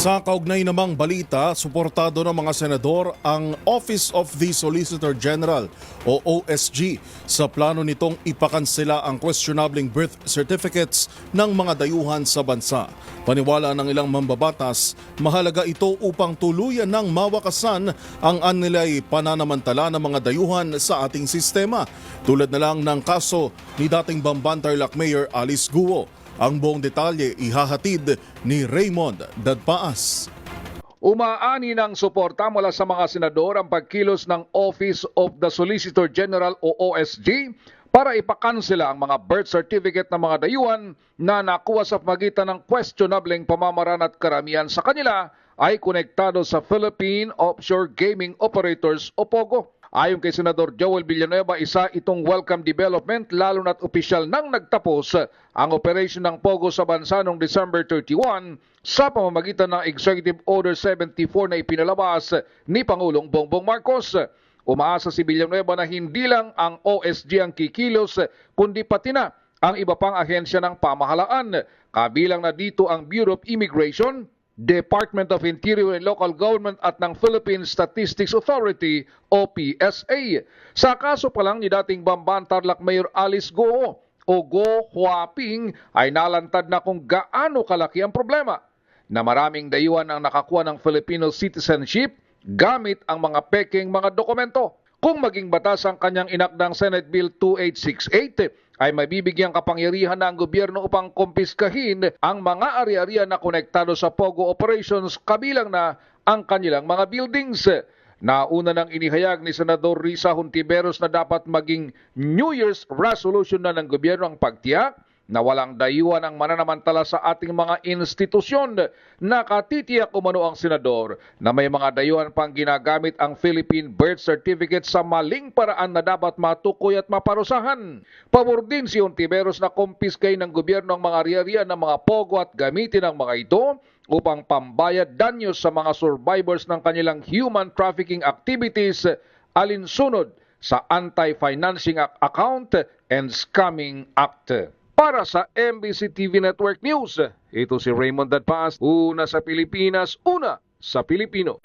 Sa kaugnay namang balita, suportado ng mga senador ang Office of the Solicitor General o OSG sa plano nitong ipakansela ang questionabling birth certificates ng mga dayuhan sa bansa. Paniwala ng ilang mambabatas, mahalaga ito upang tuluyan ng mawakasan ang anilay pananamantala ng mga dayuhan sa ating sistema. Tulad na lang ng kaso ni dating Bamban Tarlac Mayor Alice Guo. Ang buong detalye ihahatid ni Raymond Dadpaas. Umaani ng suporta mula sa mga senador ang pagkilos ng Office of the Solicitor General o OSG para ipakansela ang mga birth certificate ng mga dayuhan na nakuha sa pagitan ng questionableng pamamaraan at karamihan sa kanila ay konektado sa Philippine Offshore Gaming Operators o POGO. Ayon kay Senador Joel Villanueva, isa itong welcome development lalo na't opisyal nang nagtapos ang operasyon ng POGO sa bansa noong December 31 sa pamamagitan ng Executive Order 74 na ipinalabas ni Pangulong Bongbong Marcos. Umaasa si Villanueva na hindi lang ang OSG ang kikilos kundi pati na ang iba pang ahensya ng pamahalaan. Kabilang na dito ang Bureau of Immigration, Department of Interior and Local Government at ng Philippine Statistics Authority o PSA. Sa kaso pa lang ni dating Bamban Tarlac Mayor Alice Go o Go Huaping ay nalantad na kung gaano kalaki ang problema na maraming dayuhan ang nakakuha ng Filipino citizenship gamit ang mga peking mga dokumento. Kung maging batas ang kanyang inakdang Senate Bill 2868 ay mabibigyan kapangyarihan ng gobyerno upang kumpiskahin ang mga ari-arian na konektado sa POGO operations kabilang na ang kanilang mga buildings. Nauna nang inihayag ni Senador Risa Hontiveros na dapat maging New Year's resolution na ng gobyerno ang pagtiyak na walang dayuhan ang mananamantala sa ating mga institusyon. Nakatitiyak umano ang senador na may mga dayuhan pang ginagamit ang Philippine birth certificate sa maling paraan na dapat matukoy at maparusahan. Pabor din si Ontiveros na kumpiskay ng gobyerno ang mga ari-arian ng mga pogo at gamitin ang mga ito upang pambayad danyos sa mga survivors ng kanilang human trafficking activities alinsunod sa Anti-Financing Account and Scamming Act. Para sa MBC TV Network News, ito si Raymond Dadpaas, una sa Pilipinas, una sa Pilipino.